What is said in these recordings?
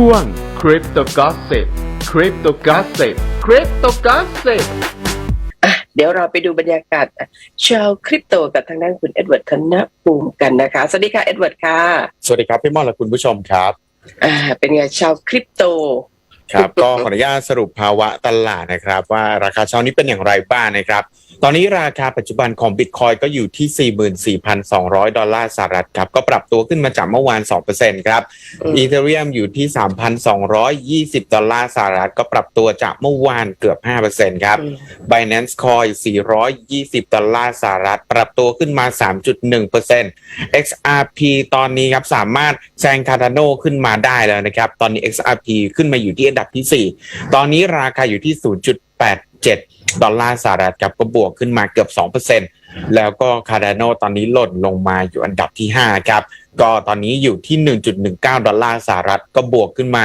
ช่วง Crypto Gossip Crypto Gossip Crypto Gossip อะเดี๋ยวเราไปดูบรรยากาศชาวคริปโตกับทางด้านคุณเอ็ดเวิร์ดธนภูมิกันนะคะ สวัสดีค่ะเอ็ดเวิร์ดค่ะ สวัสดีครับพี่ม่อนและคุณผู้ชมครับ อ่า เป็นไงชาวคริปโต ครับ ก็ขออนุญาตสรุปภาวะตลาดนะครับ ว่าราคาเช้านี้เป็นอย่างไรบ้างนะครับ ตอนนี้ราคาปัจจุบันของบิตคอยก็อยู่ที่ 44,200 ดอลลาร์สหรัฐครับ ก็ปรับตัวขึ้นมาจากเมื่อวาน 2%ครับอืมอีเธเรียมอยู่ที่ 3,220 ดอลลาร์สหรัฐ ก็ปรับตัวจากเมื่อวานเกือบ 5%ครับอืม Binance Coin 420 ดอลลาร์สหรัฐ ปรับตัวขึ้นมา 3.1% XRP ตอนนี้ครับสามารถแซง Cardano ขึ้นมาได้แล้วนะครับ ตอนนี้ XRP ขึ้นมาอยู่ที่อันดับที่ 4 ตอนนี้ราคาอยู่ที่ 7 ดอลลาร์สหรัฐครับก็บวกขึ้นมาเกือบ 2%แล้วก็ Cardano ตอนนี้หล่นลงมาอยู่อันดับที่ 5 ครับ ก็ตอนนี้อยู่ที่ 1.19 ดอลลาร์สหรัฐก็บวกขึ้นมา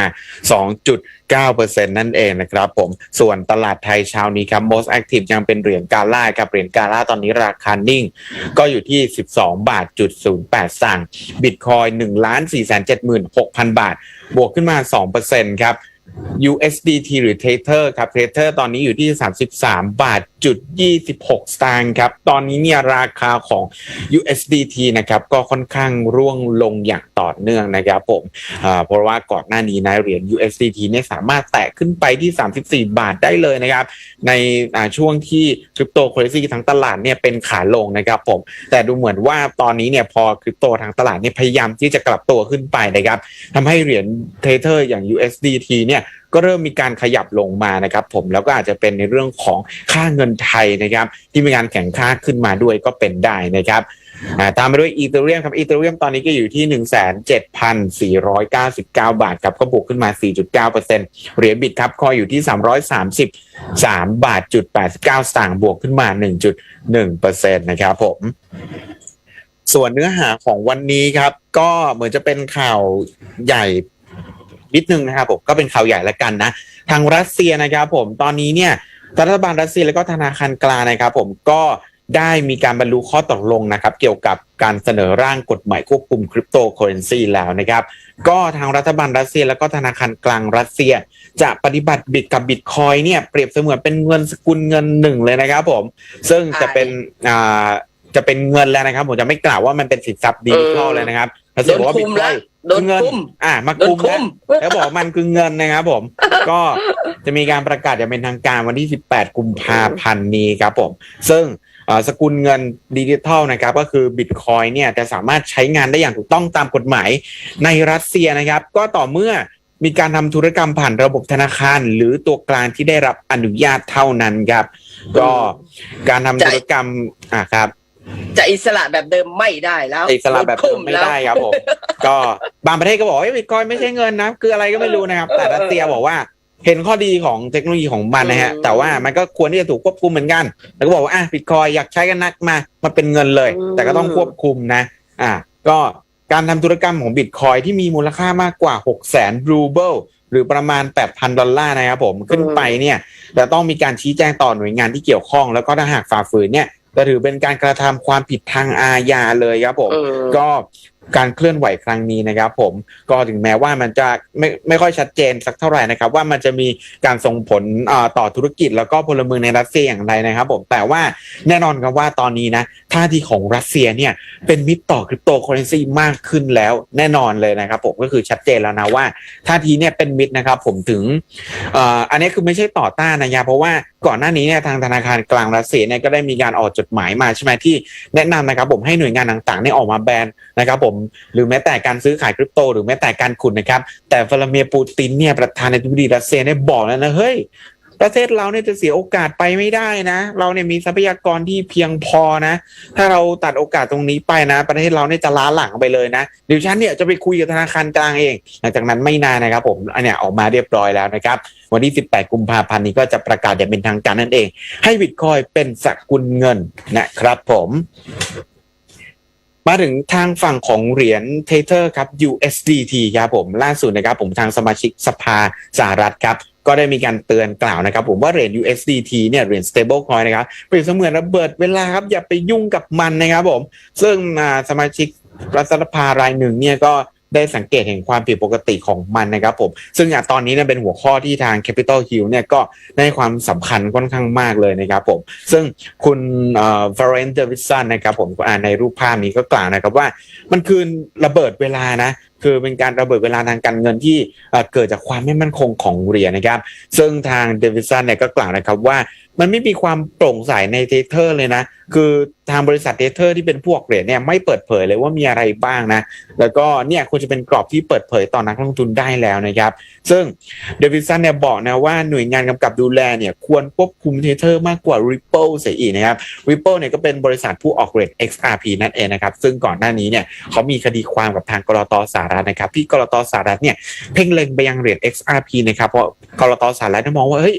2.9%นั่นเองนะครับผม ส่วนตลาดไทยเช้านี้ครับ most active ยังเป็นเหรียญกาล่าครับ เหรียญกาล่าตอนนี้ราคานิ่ง ก็อยู่ที่ 12 บาทจุด08สั่งบิตคอย1ล้าน4 7 6 0 0 0 บาท บวกขึ้นมา 2%ครับ USDT หรือ Tether ครับ Tether ตอนนี้อยู่ที่ 33 บาท จุด26 สตางค์ครับ ตอนนี้เนี่ยราคาของ USDT นะครับก็ค่อนข้างร่วงลงอย่างต่อเนื่องนะครับผมอ่าเพราะว่าก่อนหน้านี้นะเหรียญ USDT เนี่ยสามารถแตะขึ้นไปที่ 34 บาทได้เลยนะครับ ในช่วงที่คริปโตเคอเรนซีทั้งตลาดเนี่ยเป็นขาลงนะครับผม แต่ดูเหมือนว่าตอนนี้เนี่ยพอคริปโตทั้งตลาดเนี่ยพยายามที่จะกลับตัวขึ้นไปนะครับทำให้เหรียญเทเทอร์อย่าง USDT เนี่ย ก็เริ่มมีการขยับลงมานะครับผมแล้วก็อาจจะเป็นในเรื่องของค่าเงินไทยนะครับที่มีการแข่งค่าขึ้นมาด้วยก็เป็นได้นะครับตามมาด้วยอีเทเรียมครับอีเทเรียมตอนนี้ก็อยู่ที่ 17,499 บาทครับก็บวกขึ้นมา 4.9%เหรียญบิตครับคอยอยู่ที่ 333 บาทจุด89สตางค์บวกขึ้นมา 1.1%นะครับผมส่วนเนื้อหาของวันนี้ครับ ก็เหมือนจะเป็นข่าวใหญ่ นิดนึงนะครับผมก็เป็นข่าวใหญ่ละกันนะทางรัสเซียนะครับผมตอนนี้เนี่ยรัฐบาลรัสเซียแล้วก็ธนาคารกลางนะครับผมก็ได้มีการบรรลุข้อตกลงนะครับ เกี่ยวกับการเสนอร่างกฎหมายควบคุมคริปโตเคอเรนซีแล้วนะครับ ก็ทางรัฐบาลรัสเซีย แล้วก็ธนาคารกลางรัสเซีย จะปฏิบัติบิตกับบิตคอยเนี่ยเปรียบเสมือนเป็นเงินสกุลเงินหนึ่งเลยนะครับผม ซึ่งจะเป็นอ่าจะเป็นเงินแล้วนะครับ ผมจะไม่กล่าวว่ามันเป็นสินทรัพย์ดิจิทัลเลยนะครับ ถ้าโดสมนมติว่าคุบิมตคแล้อวยโดนเงินคุมอ่ามาโดนคุมคุแล้วมแล้วบอกมันคือเงินนะครับผม ก็จะมีการประกาศอย่างเป็นทางการวันที่ 18 กุมภาพันธ์นี้ครับผม ซึ่งเอ่อสกุลเงินดิจิทัลนะครับ ก็คือบิตคอยเนี่ยจะสามารถใช้งานได้อย่างถูกต้องตามกฎหมายในรัสเซียนะครับ ก็ต่อเมื่อมีการทำธุรกรรมผ่านระบบธนาคาร หรือตัวกลางที่ได้รับอนุญาตเท่านั้นครับ ก็การทำธุรกรรมอะครับ จะอิสระแบบเดิมไม่ได้แล้วอิสระแบบเดิมไม่ได้ครับผมก็บางประเทศก็บอกว่าบิตคอยไม่ใช่เงินนะ คืออะไรก็ไม่รู้นะครับ แต่รัสเซียบอกว่าเห็นข้อดีของเทคโนโลยีของมันนะฮะ แต่ว่ามันก็ควรที่จะถูกควบคุมเหมือนกัน แล้วก็บอกว่าอะบิตคอยอยากใช้กันนักมามาเป็นเงินเลย แต่ก็ต้องควบคุมนะ อะก็การทำธุรกรรมของบิตคอยที่มีมูลค่ามากกว่า 6 0 0 0 0 0รูเบิลหรือประมาณ 8,000 ดอลลาร์นะครับผมขึ้นไปเนี่ยจะต้องมีการชี้แจงต่อหน่วยงานที่เกี่ยวข้อง แล้วก็ถ้าหากฝ่าฝืนเนี่ย จะถือเป็นการกระทำความผิดทางอาญาเลยครับผมเออก็การเคลื่อนไหวครั้งนี้นะครับผมก็ถึงแม้ว่ามันจะไม่ไม่ค่อยชัดเจนสักเท่าไหร่นะครับ ว่ามันจะมีการส่งผลเอ่อต่อธุรกิจแล้วก็พลเมืองในรัสเซียอย่างไรนะครับ ผมแต่ว่าแน่นอนครับว่าตอนนี้นะท่าทีของรัสเซียเนี่ยเป็นมิตรต่อคริปโตเคอเรนซีมากขึ้นแล้วแน่นอนเลยนะครับผมก็คือชัดเจนแล้วนะว่าท่าทีเนี่ยเป็นมิตรนะครับผมถึงอ,อันนี้คือไม่ใช่ต่อต้านนะยาเพราะว่าก่อนหน้านี้เนี่ยทางธนาคารกลางรัสเซียเนี่ยก็ได้มีการออกจดหมายมาใช่ไหมที่แนะนำนะครับผมให้หน่วยงานต่างๆเนี่ยออกมาแบนนะครับผมหรือแม้แต่การซื้อขายคริปโต หรือแม้แต่การขุดนะครับแต่วลาเมียร์ปูตินเนี่ยประธานาธิบดีรัสเซียเนี่ยบอกแล้วนะเฮ้ย ประเทศเราเนี่ยจะเสียโอกาสไปไม่ได้นะ เราเนี่ยมีทรัพยากรที่เพียงพอนะ ถ้าเราตัดโอกาสตรงนี้ไปนะ ประเทศเราเนี่ยจะล้าหลังไปเลยนะเดี๋ยวฉันเนี่ยจะไปคุยกับธนาคารกลางเอง หลังจากนั้นไม่นานนะครับผมอันเนี้ยออกมาเรียบร้อยแล้วนะครับ วันที่ 18 กุมภาพันธ์นี้ก็จะประกาศอย่างเป็นทางการนั่นเอง ให้บิตคอยเป็นสกุลเงินนะครับผมมาถึงทางฝั่งของเหรียญเทเทอร์ครับ USDT ครับผมล่าสุดนะครับผมทางสมาชิกสภาสหรัฐครับ ก็ได้มีการเตือนกล่าวนะครับ ผมว่าเหรียญ USDT เนี่ยเหรียญ stable coin นะครับเปรียบเสมือนระเบิดเวลาครับอย่าไปยุ่งกับมันนะครับผม ซึ่งสมาชิกรัฐสภารายหนึ่งเนี่ยก็ได้สังเกตเห็นความผิดปกติของมันนะครับผม ซึ่งอะตอนนี้เนี่ยเป็นหัวข้อที่ทาง Capital Hill เนี่ยก็ได้ความสำคัญค่อนข้างมากเลยนะครับผม ซึ่งคุณเอ่อ Varent Davidson นะครับผมอ่านในรูปภาพนี้ก็กล่าวนะครับว่า มันคือระเบิดเวลานะ คือเป็นการระเบิดเวลาทางการเงินที่เกิดจากความไม่มั่นคงของเหรียญนะครับ ซึ่งทางเดวิสันเนี่ยก็กล่าวนะครับว่ามันไม่มีความโปร่งใสในเทเทอร์เลยนะ คือทางบริษัทเทเทอร์ที่เป็นพวกเหรียญเนี่ยไม่เปิดเผยเลยว่ามีอะไรบ้างนะ แล้วก็เนี่ยควรจะเป็นกรอบที่เปิดเผยต่อนักลงทุนได้แล้วนะครับ ซึ่งเดวิสันเนี่ยบอกนะว่าหน่วยงานกำกับดูแลเนี่ยควรควบคุมเทเทอร์มากกว่า Ripple เสียอีกนะครับ Ripple เนี่ยก็เป็นบริษัทผู้ออกเหรียญ XRP นั่นเองนะครับ ซึ่งก่อนหน้านี้เนี่ยเขามีคดีความกับทางกรตสหรัฐนะครับที่กรตสหรัฐเนี่ยเพ่งเล็งไปยังเหรียญ XRP นะครับเพราะกรตสหรัฐมองว่าเฮ้ย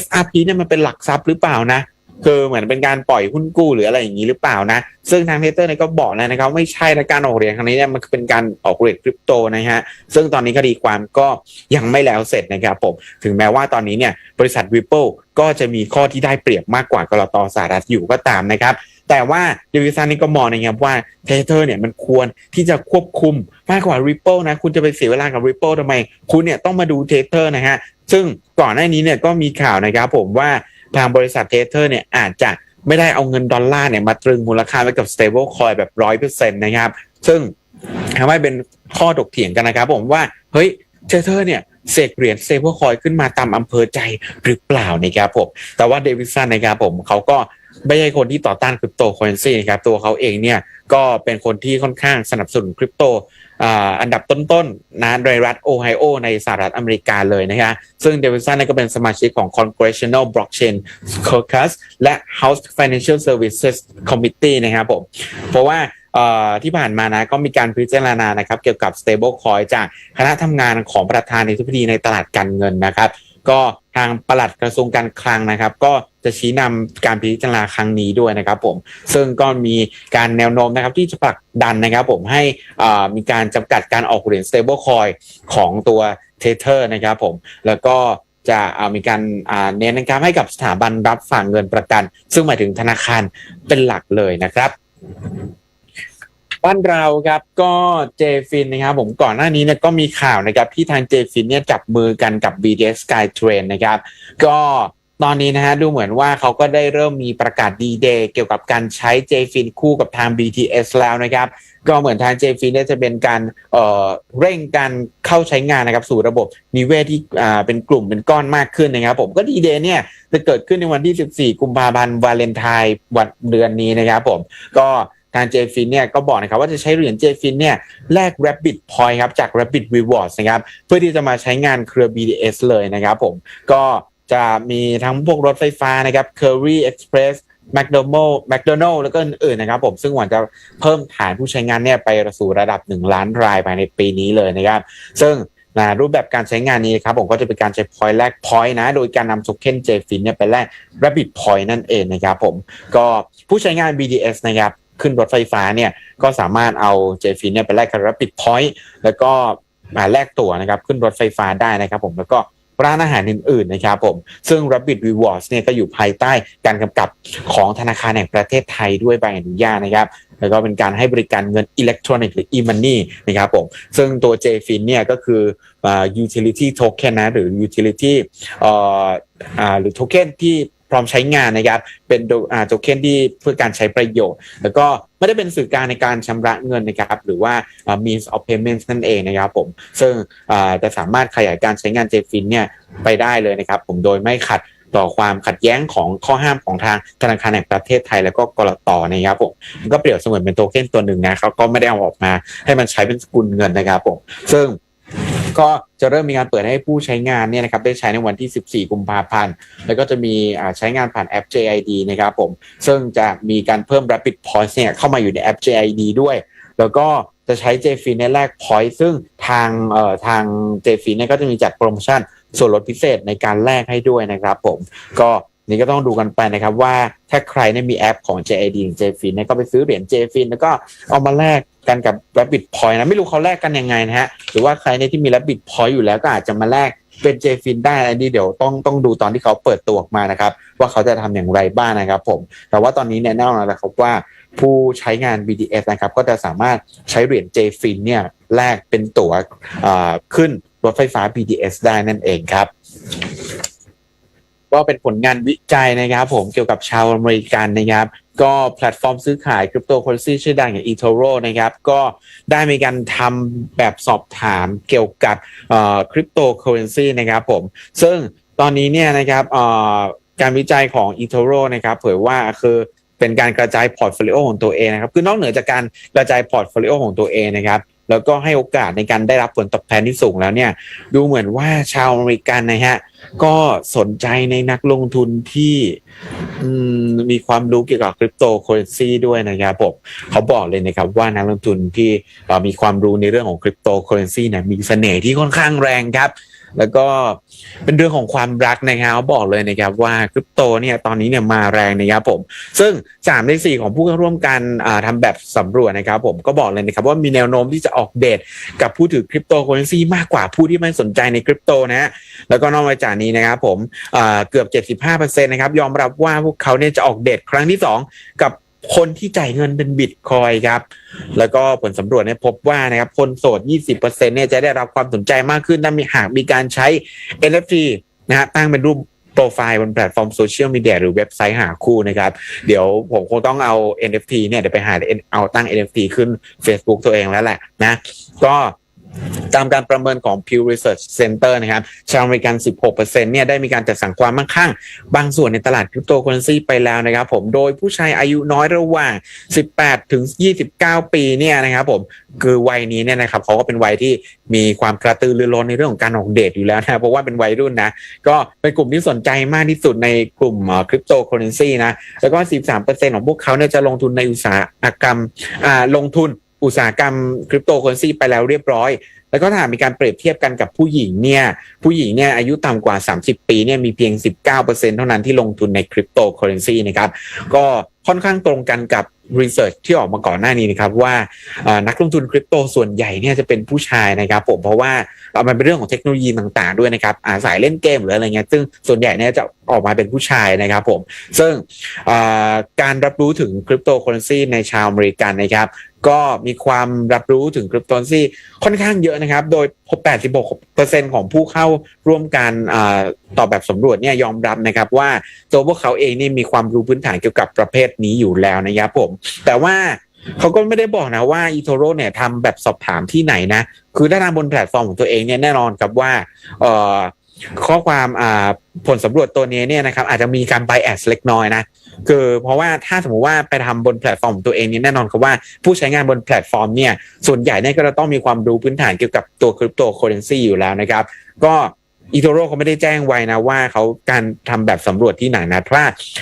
XRP เนี่ยมันเป็นหลักทรัพย์หรือเปล่านะคือเหมือนเป็นการปล่อยหุ้นกู้หรืออะไรอย่างนี้หรือเปล่านะ ซึ่งทางเทเตอร์เนี่ยก็บอกแล้วนะครับไม่ใช่และการออกเหรียญครั้งนี้เนี่ยมันเป็นการออกเหรียญคริปโตนะฮะซึ่งตอนนี้คดีความก็ยังไม่แล้วเสร็จนะครับผมถึงแม้ว่าตอนนี้เนี่ยบริษัท Ripple ก็จะมีข้อที่ได้เปรียบมากกว่ากรตสหรัฐอยู่ก็ตามนะครับ แต่ว่าเดวิสันนี่ก็มองนะครับว่าเทเตอร์เนี่ยมันควรที่จะควบคุมมากกว่า Ripple นะ คุณจะไปเสียเวลากับ Ripple ทำไม คุณเนี่ยต้องมาดูเทเตอร์นะฮะ ซึ่งก่อนหน้านี้เนี่ยก็มีข่าวนะครับผมว่าทางบริษัทเทเตอร์เนี่ยอาจจะไม่ได้เอาเงินดอลลาร์เนี่ยมาตรึงมูลค่าไว้กับ stable coin แบบร้อยเปอร์เซ็นต์นะครับ ซึ่งทำให้เป็นข้อถกเถียงกันนะครับผมว่าเฮ้ย เทเตอร์เนี่ยเสกเหรียญ stable coin ขึ้นมาตามอำเภอใจหรือเปล่านะครับผม แต่ว่าเดวิสันนะครับผมเขาก็ไม่ใช่คนที่ต่อต้านคริปโตเคอเรนซีนะครับตัวเขาเองเนี่ยก็เป็นคนที่ค่อนข้างสนับสนุนคริปโตอ่าอันดับต้นๆนะในรัฐโอไฮโอในสหรัฐอเมริกาเลยนะฮะซึ่งเดวิสันก็เป็นสมาชิกของ Congressional Blockchain Caucus และ House Financial Services Committee นะครับผม เพราะว่า ที่ผ่านมานะก็มีการพิจารณานะครับ เกี่ยวกับ stable coin จากคณะทำงานของประธานาธิบดีในตลาดการเงินนะครับ ก็ทางปลัดกระทรวงการคลังนะครับ ก็จะชี้นำการพิจารณาครั้งนี้ด้วยนะครับผมซึ่งก็มีการแนวโน้มนะครับที่จะผลักดันนะครับผมให้มีการจำกัดการออกเหรียญ stable coin ของตัว Tether นะครับผมแล้วก็จะอ่ามีการาเน้นนะครับให้กับสถาบันรับฝากเงินประกัน ซึ่งหมายถึงธนาคารเป็นหลักเลยนะครับ บ้านเราครับก็เจฟินนะครับผมก่อนหน้านี้เนี่ยก็มีข่าวนะครับที่ทางเจฟินเนี่ยจับมือกันกับ BTS Skytrain นะครับ ก็ตอนนี้นะฮะดูเหมือนว่าเขาก็ได้เริ่มมีประกาศดีเดย์เกี่ยวกับการใช้ JFIN คู่กับทาง BTS แล้วนะครับ ก็เหมือนทาง JFIN เนี่ยจะเป็นการเอ่อเร่งการเข้าใช้งานนะครับสู่ระบบนิเวศที่อ่าเป็นกลุ่มเป็นก้อนมากขึ้นนะครับ ผมก็ดีเดย์เนี่ยจะเกิดขึ้นในวันที่ 14 กุมภาพันธ์วาเลนไทน์วันเดือนนี้นะครับผมก็ ทาง JFIN เนี่ยก็บอกนะครับว่าจะใช้เหรียญ JFIN เนี่ยแลก Rabbit Point ครับจาก Rabbit Rewards นะครับเพื่อที่จะมาใช้งานเครือ BTS เลยนะครับผมก็จะมีทั้งพวกรถไฟฟ้านะครับ Curry Express McDonald McDonald แล้วก็อื่นๆนะครับผมซึ่งหวังจะเพิ่มฐานผู้ใช้งานเนี่ยไปสู่ระดับ 1 ล้านรายภายในปีนี้เลยนะครับ ซึ่งนะรูปแบบการใช้งานนี้ครับผมก็จะเป็นการใช้ point แลก point นะ โดยการนำโทเค็น JFIN เนี่ยไปแลก Rabbit Point นั่นเองนะครับผมก็ผู้ใช้งาน BDS นะครับ ขึ้นรถไฟฟ้าเนี่ยก็สามารถเอา JFIN เนี่ยไปแลกกับ Rabbit Point แล้วก็มาแลกตั๋วนะครับขึ้นรถไฟฟ้าได้นะครับผมแล้วก็ร้านอาหารอื่นๆนะครับผมซึ่ง Rabbit Rewards เนี่ยก็อยู่ภายใต้การกำกับของธนาคารแห่งประเทศไทยด้วยใบอนุญาตนะครับแล้วก็เป็นการให้บริการเงินอิเล็กทรอนิกส์หรือ e-money นะครับผมซึ่งตัว JFIN เนี่ยก็คืออ่า utility token นะหรือ utility เอ่ออ่าหรือ token ที่ พร้อมใช้งานนะครับเป็นโดอ่า token ที่เพื่อการใช้ประโยชน์ แล้วก็ไม่ได้เป็นสื่อกลางในการชำระเงินนะครับหรือว่า means of payment นั่นเองนะครับผมซึ่งจะสามารถขยายการใช้งาน JFIN เนี่ยไปได้เลยนะครับผมโดยไม่ขัดต่อความขัดแย้งของข้อห้ามของทางธนาคารแห่งประเทศไทยแล้วก็กรตนะครับผมก็เปรียบเสมือนเป็นโทเค็นตัวหนึ่งนะเขาก็ไม่ได้เอาออกมาให้มันใช้เป็นสกุลเงินนะครับผมซึ่ง ก็จะเริ่มมีการเปิดให้ผู้ใช้งานเนี่ยนะครับได้ใช้ในวันที่ 14 กุมภาพันธ์ แล้วก็จะมีอ่าใช้งานผ่านแอป JID นะครับผม ซึ่งจะมีการเพิ่ม Rapid Points เนี่ยเข้ามาอยู่ในแอป JID ด้วย แล้วก็จะใช้ JFIN ในแลก Point ซึ่งทางเอ่อทาง JFIN เนี่ยก็จะมีจัดโปรโมชั่นส่วนลดพิเศษในการแลกให้ด้วยนะครับผม ก็ นี่ก็ต้องดูกันไปนะครับว่าถ้าใครเนี่ยมีแอปของ JID หรือ JFIN เนี่ยก็ไปซื้อเหรียญ JFIN แล้วก็เอามาแลกกันกับ Rabbit Point นะไม่รู้เขาแลกกันยังไงนะฮะหรือว่าใครเนี่ยที่มี Rabbit Point อยู่แล้วก็อาจจะมาแลกเป็น JFIN ได้อันนี้เดี๋ยวต้องต้องดูตอนที่เขาเปิดตัวออกมานะครับว่าเขาจะทำอย่างไรบ้างนะครับผมแต่ว่าตอนนี้เนี่ยแน่นอนแล้วครับว่าผู้ใช้งาน BTS นะครับก็จะสามารถใช้เหรียญ JFIN เนี่ยแลกเป็นตั๋วขึ้นรถไฟฟ้า BTS ได้นั่นเองครับ ก็เป็นผลงานวิจัยนะครับ ผมเกี่ยวกับชาวอเมริกันนะครับ ก็แพลตฟอร์มซื้อขายคริปโตเคอเรนซีชื่อดังอย่าง eToro นะครับ ก็ได้มีการทำแบบสอบถามเกี่ยวกับคริปโตเคอเรนซีนะครับผม ซึ่งตอนนี้เนี่ยนะครับการวิจัยของ eToro นะครับ เผยว่าคือเป็นการกระจายพอร์ตโฟลิโอของตัวเองนะครับ คือนอกเหนือจากการกระจายพอร์ตโฟลิโอของตัวเองนะครับ แล้วก็ให้โอกาสในการได้รับผลตอบแทนที่สูงแล้วเนี่ย ดูเหมือนว่าชาวอเมริกันนะฮะ ก็สนใจในนักลงทุนที่มีความรู้เกี่ยวกับคริปโตเคอเรนซีด้วยนะครับผมเขาบอกเลยนะครับว่านักลงทุนที่มีความรู้ในเรื่องของคริปโตเคอเรนซีเนี่ยมีเสน่ห์ที่ค่อนข้างแรงครับ แล้วก็เป็นเรื่องของความรักนะครับเขาบอกเลยนะครับว่าคริปโตเนี่ยตอนนี้เนี่ยมาแรงนะครับผม ซึ่ง3ใน4 ของผู้เข้าร่วมการอ่าทำแบบสำรวจนะครับผมก็บอกเลยนะครับว่ามีแนวโน้มที่จะออกเดทกับผู้ถือคริปโตเคอเรนซีมากกว่าผู้ที่ไม่สนใจในคริปโตนะฮะแล้วก็นอกจากนี้นะครับผมอ่าเกือบ 75%นะครับยอมรับว่าพวกเขาเนี่ยจะออกเดทครั้งที่ 2 กับ คนที่จ่ายเงินเป็นบิตคอยครับ แล้วก็ผลสำรวจเนี่ยพบว่านะครับคนโสด 20%เนี่ยจะได้รับความสนใจมากขึ้นถ้ามีหากมีการใช้ NFT นะฮะตั้งเป็นรูปโปรไฟล์บนแพลตฟอร์มโซเชียลมีเดียหรือเว็บไซต์หาคู่นะครับ เดี๋ยวผมคงต้องเอา NFT เนี่ยเดี๋ยวไปหาเอาตั้ง NFT ขึ้น Facebook ตัวเองแล้วแหละนะ ก็ ตามการประเมินของ Pew Research Center นะครับชาวอเมริกัน 16%เนี่ยได้มีการจัดสรรความมั่งคั่ง บางส่วนในตลาดคริปโตเคอเรนซีไปแล้วนะครับผมโดยผู้ชายอายุน้อยระหว่าง 18 ถึง 29 ปีเนี่ยนะครับผมคือวัยนี้เนี่ยนะครับเขาก็เป็นวัยที่มีความกระตือรือร้นในเรื่องของการออกเดทอยู่แล้วนะเพราะว่าเป็นวัยรุ่นนะก็เป็นกลุ่มที่สนใจมากที่สุดในกลุ่มคริปโตเคอเรนซีนะแล้วก็ 13%ของพวกเขาเนี่ยจะลงทุนในอุตสาหกรรมลงทุนอุตสาหกรรมคริปโตเคอเรนซีไปแล้วเรียบร้อย แล้วก็ถ้ามีการเปรียบเทียบกันกับผู้หญิงเนี่ยผู้หญิงเนี่ยอายุต่ำกว่า 30 ปีเนี่ยมีเพียง 19%เท่านั้นที่ลงทุนในคริปโตเคอเรนซีนะครับก็ค่อนข้างตรงกันกับรีเสิร์ชที่ออกมาก่อนหน้านี้นะครับว่านักลงทุนคริปโตส่วนใหญ่เนี่ยจะเป็นผู้ชายนะครับผมเพราะว่ามันเป็นเรื่องของเทคโนโลยีต่างๆด้วยนะครับอาสายเล่นเกมหรืออะไรเงี้ยซึ่งส่วนใหญ่เนี่ยจะออกมาเป็นผู้ชายนะครับผมซึ่งการรับรู้ถึงคริปโตเคอเรนซีในชาวอเมริกันนะครับ ก็มีความรับรู้ถึงคริปโตนซีค่อนข้างเยอะนะครับ โดย 86%ของผู้เข้าร่วมการอตอบแบบสำรวจเนี่ยยอมรับนะครับว่าตัวพวกเขาเองนี่มีความรู้พื้นฐานเกี่ยวกับประเภทนี้อยู่แล้วนะครับผม แต่ว่าเขาก็ไม่ได้บอกนะว่า eToro เนี่ยทำแบบสอบถามที่ไหนนะ คือถ้าทำบนแพลตฟอร์มของตัวเองเนี่ยแน่นอนครับว่าเอ่อข้อความผลสำรวจตัวนี้เนี่ยนะครับอาจจะมีการ bias เล็กน้อยนะ คือเพราะว่าถ้าสมมติว่าไปทำบนแพลตฟอร์มของตัวเองนี่แน่นอนครับว่าผู้ใช้งานบนแพลตฟอร์มเนี่ยส่วนใหญ่เนี่ยก็จะต้องมีความรู้พื้นฐานเกี่ยวกับตัวคริปโตเคอเรนซีอยู่แล้วนะครับ ก็อีโทโร่เขาไม่ได้แจ้งไว้นะว่าเขาการทำแบบสำรวจที่ไหนนะเพราะ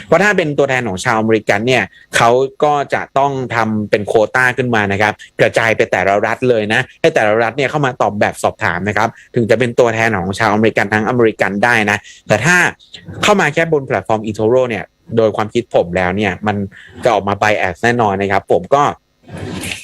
เพราะถ้าเป็นตัวแทนของชาวอเมริกันเนี่ยเขาก็จะต้องทำเป็นโคต้าขึ้นมานะครับ กระจายไปแต่ละรัฐเลยนะ ให้แต่ละรัฐเนี่ยเข้ามาตอบแบบสอบถามนะครับ ถึงจะเป็นตัวแทนของชาวอเมริกันทั้งอเมริกันได้นะ แต่ถ้าเข้ามาแค่บนแพลตฟอร์ม eToro เนี่ย โดยความคิดผมแล้วเนี่ย มันจะออกมาไบแอดแน่นอนนะครับ ผมก็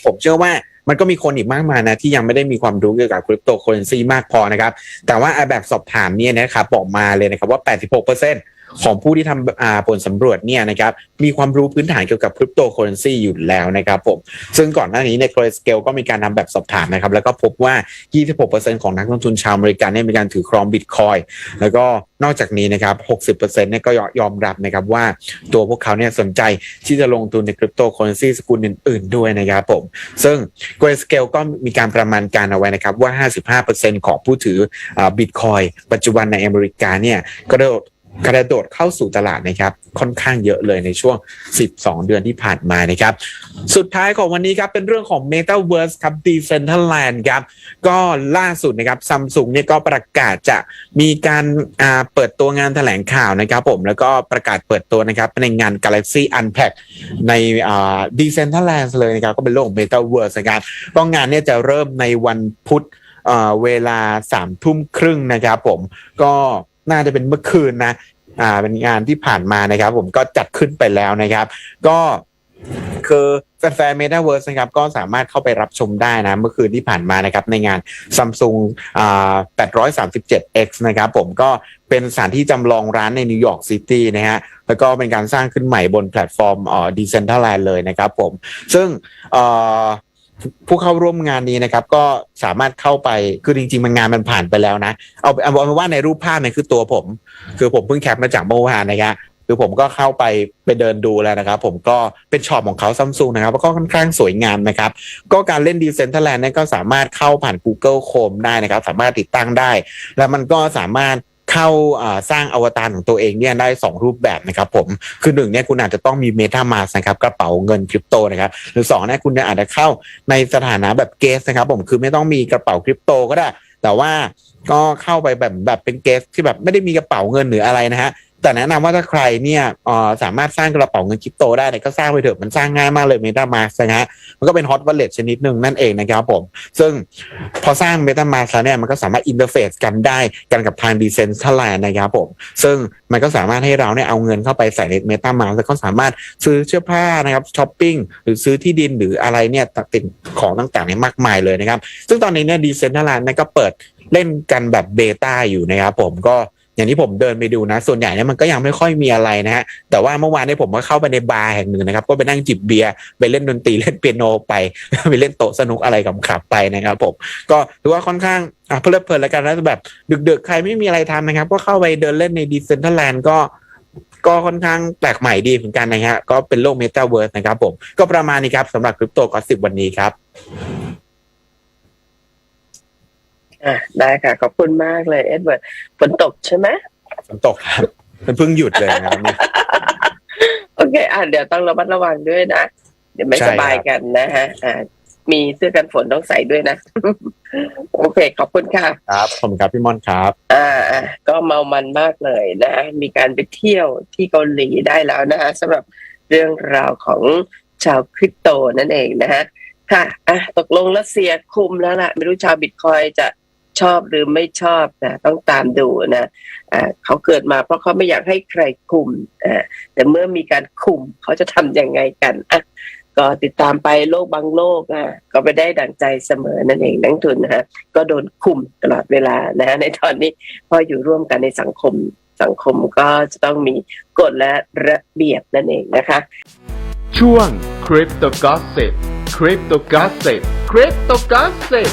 ผมเชื่อว่ามันก็มีคนอีกมากมายนะ ที่ยังไม่ได้มีความรู้เกี่ยวกับคริปโตเคอเรนซีมากพอนะครับ แต่ว่าไอ้แบบสอบถามเนี่ยนะครับบอกมาเลยนะครับว่า 86% ของผู้ที่ทำอ่าผลสำรวจเนี่ยนะครับมีความรู้พื้นฐานเกี่ยวกับคริปโตเคอเรนซีอยู่แล้วนะครับผมซึ่งก่อนหน้านี้ใน c r e s c a l e ก็มีการทำแบบสอบถามนะครับแล้วก็พบว่า 26%ของนักลงทุนชาวอเมริกันเนี่ยมีการถือครองบิตคอยแล้วก็นอกจากนี้นะครับ 60%เนี่ยก็ยอมรับนะครับว่าตัวพวกเขาเนี่ยสนใจที่จะลงทุนในคริปโตเคอเรนซีสกุลอื่น ๆ ด้วยนะครับผม ซึ่ง Grayscale ก็มีการประมาณการเอาไว้นะครับว่า 55%ของผู้ถือบิตคอยปัจจุบันในอเมริกาเนี่ยก็ได้ กระโดดเข้าสู่ตลาดนะครับค่อนข้างเยอะเลยในช่วง 12 เดือนที่ผ่านมานะครับ สุดท้ายของวันนี้ครับเป็นเรื่องของ Metaverse ครับ Decentraland ครับก็ล่าสุดนะครับซัมซุงเนี่ยก็ประกาศจะมีการเปิดตัวงานแถลงข่าวนะครับผมแล้วก็ประกาศเปิดตัวนะครับในงาน Galaxy Unpack ใน Decentraland เลยนะครับก็เป็นโลก Metaverse นะครับก็งานเนี่ยจะเริ่มในวันพุธเอ่อเวลาสามทุ่มครึ่งนะครับผมก็ น่าจะเป็นเมื่อคืนนะอ่าเป็นงานที่ผ่านมานะครับ ผมก็จัดขึ้นไปแล้วนะครับ ก็คือแฟนๆ Metaverse นะครับก็สามารถเข้าไปรับชมได้นะเมื่อคืนที่ผ่านมานะครับในงาน Samsung อ่า 837X นะครับผมก็เป็นสถานที่จำลองร้านในนิวยอร์กซิตี้นะฮะแล้วก็เป็นการสร้างขึ้นใหม่บนแพลตฟอร์มเอ่อ Decentraland เลยนะครับผม ซึ่งเอ่อ ผู้เข้าร่วมงานนี้นะครับ ก็สามารถเข้าไปคือจริง ๆ มันงานมันผ่านไปแล้วนะเอาเอาเอาเป็นว่าในรูปภาพเนี่ยคือตัวผม คือผมเพิ่งแคปมาจากเมื่อวานนะครับคือผมก็เข้าไปไปเดินดูแล้วนะครับ ผมก็เป็นช็อปของเขาซัมซุงนะครับก็ค่อนข้างสวยงามนะครับ ก็การเล่นดีเซน t ท a แลนด์เนี่ยก็สามารถเข้าผ่าน Google Chrome ได้นะครับ สามารถติดตั้งได้ แล้วมันก็สามารถ เข้าสร้างอวตารของตัวเองเนี่ยได้ 2 รูปแบบนะครับผมคือหนึ่งเนี่ยคุณอาจจะต้องมีเมตามาสนะครับกระเป๋าเงินคริปโตนะครับหรือ2เนี่ยคุณอาจจะเข้าในสถานะแบบเกสนะครับผมคือไม่ต้องมีกระเป๋าคริปโตก็ได้ แต่ว่าก็เข้าไปแบบแบบเป็นเกสที่แบบไม่ได้มีกระเป๋าเงินหรืออะไรนะฮะ แต่แนะนำว่าถ้าใครเนี่ยสามารถสร้างกระเป๋าเงินคริปโตได้เนี่ยก็สร้างไปเถอะมันสร้างง่ายมากเลย MetaMask นะฮะมันก็เป็น hot wallet ชนิดหนึ่งนั่นเองนะครับผม ซึ่งพอสร้าง MetaMask แล้วเนี่ยมันก็สามารถอินเทอร์เฟซกันได้กันกับทาง Decentraland นะครับผม ซึ่งมันก็สามารถให้เราเนี่ยเอาเงินเข้าไปใส่ใน MetaMask แล้วก็สามารถซื้อเสื้อผ้านะครับช้อปปิ้งหรือซื้อที่ดินหรืออะไรเนี่ยติดของต่างๆเนี่ยมากมายเลยนะครับ ซึ่งตอนนี้เนี่ย Decentraland เนี่ยก็เปิดเล่นกันแบบเบต้าอยู่นะครับผมก็ อย่างที่ผมเดินไปดูนะ ส่วนใหญ่เนี่ยมันก็ยังไม่ค่อยมีอะไรนะฮะแต่ว่าเมื่อวานเนี่ยผมก็เข้าไปในบาร์แห่งหนึ่งนะครับ ก็ไปนั่งจิบเบียร์ไปเล่นดนตรีเล่นเปียโนไปไปเล่นโต๊ะสนุกอะไรกับขับไปนะครับผมก็ถือว่าค่อนข้างอะเพลิดเพลินแล้วกันแล้วแบบดึกๆ ใครไม่มีอะไรทำนะครับ ก็เข้าไปเดินเล่นในดีเซนทัลแลนด์ก็ก็ค่อนข้างแปลกใหม่ดีเหมือนกันนะฮะก็เป็นโลกเมตาเวิร์สนะครับผม ก็ประมาณนี้ครับสำหรับคริปโตก็สิบวันนี้ครับ อะได้ค่ะ ขอบคุณมากเลยเอ็ดเวิร์ดฝนตกใช่ไหมฝนตกครับมันเพิ่งหยุดเลยนะครับเนี่ยโอเค อะเดี๋ยวต้องระมัดระวังด้วยนะ เดี๋ยวไม่ใช่สบายครับกันนะฮะอ่ามีเสื้อกันฝนต้องใส่ด้วยนะ โอเค ขอบคุณค่ะ ครับขอบคุณครับพี่มอนครับ อ่าอะก็เมามันมากเลยนะ มีการไปเที่ยวที่เกาหลีได้แล้วนะฮะสำหรับเรื่องราวของชาวคริปโตนั่นเองนะฮะค่ะ อะ ตกลงรัสเซียคุมแล้วล่ะ ไม่รู้ชาวบิตคอยจะ ชอบหรือไม่ชอบนะต้องตามดูนะอ่าเขาเกิดมาเพราะเขาไม่อยากให้ใครคุมแต่เมื่อมีการคุมเขาจะทำยังไงกันอะก็ติดตามไปโลกบางโลกอะก็ไปได้ดั่งใจเสมอนั่นเองนักทุนนะฮะก็โดนคุมตลอดเวลานะฮะในตอนนี้พออยู่ร่วมกันในสังคมสังคมก็จะต้องมีกฎและระเบียบนั่นเองนะคะ ช่วง Crypto Gossip Crypto Gossip Crypto Gossip